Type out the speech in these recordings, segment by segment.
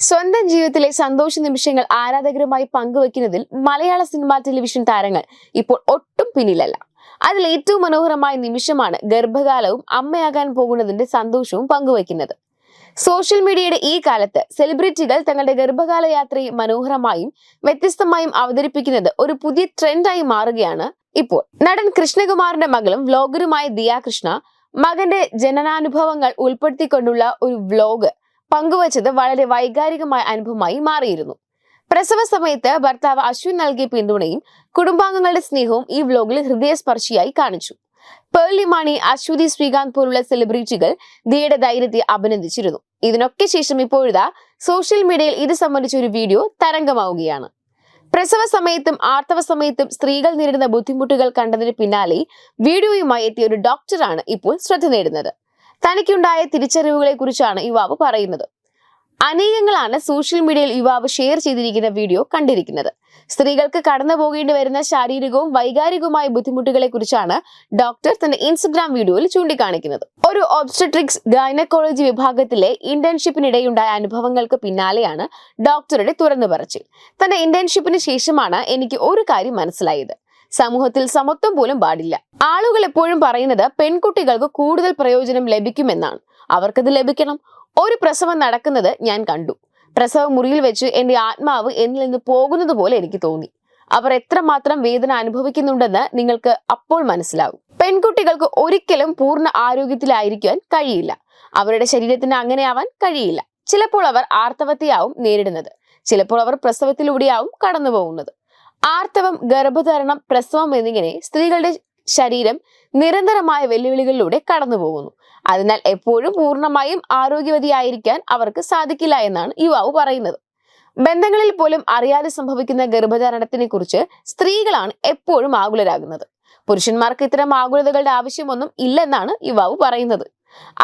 സ്വന്തം ജീവിതത്തിലെ സന്തോഷ നിമിഷങ്ങൾ ആരാധകരുമായി പങ്കുവെക്കുന്നതിൽ മലയാള സിനിമാ ടെലിവിഷൻ താരങ്ങൾ ഇപ്പോൾ ഒട്ടും പിന്നിലല്ല. അതിൽ ഏറ്റവും മനോഹരമായ നിമിഷമാണ് ഗർഭകാലവും അമ്മയാകാൻ പോകുന്നതിന്റെ സന്തോഷവും പങ്കുവെക്കുന്നത്. സോഷ്യൽ മീഡിയയുടെ ഈ കാലത്ത് സെലിബ്രിറ്റികൾ തങ്ങളുടെ ഗർഭകാല യാത്രയെ മനോഹരമായും വ്യത്യസ്തമായും അവതരിപ്പിക്കുന്നത് ഒരു പുതിയ ട്രെൻഡായി മാറുകയാണ് ഇപ്പോൾ. നടൻ കൃഷ്ണകുമാറിന്റെ മകളും വ്ലോഗറുമായ ദിയ കൃഷ്ണ മകന്റെ ജനനാനുഭവങ്ങൾ ഉൾപ്പെടുത്തിക്കൊണ്ടുള്ള ഒരു വ്ലോഗ് പങ്കുവച്ചത് വളരെ വൈകാരികമായ അനുഭവമായി മാറിയിരുന്നു. പ്രസവ സമയത്ത് ഭർത്താവ് അശ്വിൻ നൽകിയ പിന്തുണയും കുടുംബാംഗങ്ങളുടെ സ്നേഹവും ഈ വ്ലോഗിൽ ഹൃദയസ്പർശിയായി കാണിച്ചു. പേർലി അശ്വതി ശ്രീകാന്ത് പോലുള്ള സെലിബ്രിറ്റികൾ ദിയുടെ ധൈര്യത്തെ അഭിനന്ദിച്ചിരുന്നു. ഇതിനൊക്കെ ശേഷം ഇപ്പോഴിതാ സോഷ്യൽ മീഡിയയിൽ ഇത് സംബന്ധിച്ച ഒരു വീഡിയോ തരംഗമാവുകയാണ്. പ്രസവ സമയത്തും ആർത്തവ സമയത്തും സ്ത്രീകൾ നേരിടുന്ന ബുദ്ധിമുട്ടുകൾ കണ്ടതിന് പിന്നാലെ വീഡിയോയുമായി എത്തിയ ഒരു ഡോക്ടറാണ് ഇപ്പോൾ ശ്രദ്ധ നേടുന്നത്. തനിക്കുണ്ടായ തിരിച്ചറിവുകളെ കുറിച്ചാണ് യുവാവ് പറയുന്നത്. അനേകങ്ങളാണ് സോഷ്യൽ മീഡിയയിൽ യുവാവ് ഷെയർ ചെയ്തിരിക്കുന്ന വീഡിയോ കണ്ടിരിക്കുന്നത്. സ്ത്രീകൾക്ക് കടന്നു പോകേണ്ടി വരുന്ന ശാരീരികവും വൈകാരികവുമായ ബുദ്ധിമുട്ടുകളെ കുറിച്ചാണ് ഡോക്ടർ തന്റെ ഇൻസ്റ്റഗ്രാം വീഡിയോയിൽ ചൂണ്ടിക്കാണിക്കുന്നത്. ഒരു ഒബ്സ്റ്റട്രിക്സ് ഗൈനക്കോളജി വിഭാഗത്തിലെ ഇന്റേൺഷിപ്പിനിടെയുണ്ടായ അനുഭവങ്ങൾക്ക് പിന്നാലെയാണ് ഡോക്ടറുടെ തുറന്നു പറച്ചിൽ. തന്റെ ഇന്റേൺഷിപ്പിന് ശേഷമാണ് എനിക്ക് ഒരു കാര്യം മനസ്സിലായത്. സമൂഹത്തിൽ സമത്വം പോലും പാടില്ല. ആളുകൾ എപ്പോഴും പറയുന്നത് പെൺകുട്ടികൾക്ക് കൂടുതൽ പ്രയോജനം ലഭിക്കുമെന്നാണ്. അവർക്കത് ലഭിക്കണം. ഒരു പ്രസവം നടക്കുന്നത് ഞാൻ കണ്ടു. പ്രസവ മുറിയിൽ വെച്ച് എന്റെ ആത്മാവ് എന്നിൽ നിന്ന് പോകുന്നത് പോലെ എനിക്ക് തോന്നി. അവർ എത്രമാത്രം വേദന അനുഭവിക്കുന്നുണ്ടെന്ന് നിങ്ങൾക്ക് അപ്പോൾ മനസ്സിലാവും. പെൺകുട്ടികൾക്ക് ഒരിക്കലും പൂർണ ആരോഗ്യത്തിലായിരിക്കാൻ കഴിയില്ല. അവരുടെ ശരീരത്തിന് അങ്ങനെയാവാൻ കഴിയില്ല. ചിലപ്പോൾ അവർ ആർത്തവത്തെയാവും നേരിടുന്നത്. ചിലപ്പോൾ അവർ പ്രസവത്തിലൂടെയാവും കടന്നു പോകുന്നത് ആർത്തവം ഗർഭധാരണം പ്രസവം എന്നിങ്ങനെ സ്ത്രീകളുടെ ശരീരം നിരന്തരമായ വെല്ലുവിളികളിലൂടെ കടന്നു പോകുന്നു അതിനാൽ എപ്പോഴും പൂർണമായും ആരോഗ്യവതിയായിരിക്കാൻ അവർക്ക് സാധിക്കില്ല എന്നാണ് യുവാവ് പറയുന്നത്. ബന്ധങ്ങളിൽ പോലും അറിയാതെ സംഭവിക്കുന്ന ഗർഭധാരണത്തിനെ കുറിച്ച് സ്ത്രീകളാണ് എപ്പോഴും ആകുലരാകുന്നത്. പുരുഷന്മാർക്ക് ഇത്തരം ആകുലതകളുടെ ആവശ്യമൊന്നും ഇല്ലെന്നാണ് യുവാവ് പറയുന്നത്.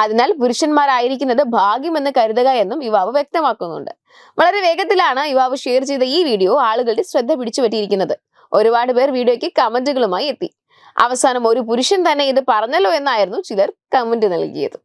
അതിനാൽ പുരുഷന്മാരായിരിക്കുന്നത് ഭാഗ്യമെന്ന് കരുതുക എന്നും യുവാവ് വ്യക്തമാക്കുന്നുണ്ട്. വളരെ വേഗത്തിലാണ് യുവാവ് ഷെയർ ചെയ്ത ഈ വീഡിയോ ആളുകളുടെ ശ്രദ്ധ പിടിച്ചുപറ്റിയിരിക്കുന്നത്. ഒരുപാട് പേർ വീഡിയോയ്ക്ക് കമന്റുകളുമായി എത്തി. അവസാനം ഒരു പുരുഷൻ തന്നെ ഇത് പറഞ്ഞല്ലോ എന്നായിരുന്നു ചിലർ കമന്റ് നൽകിയത്.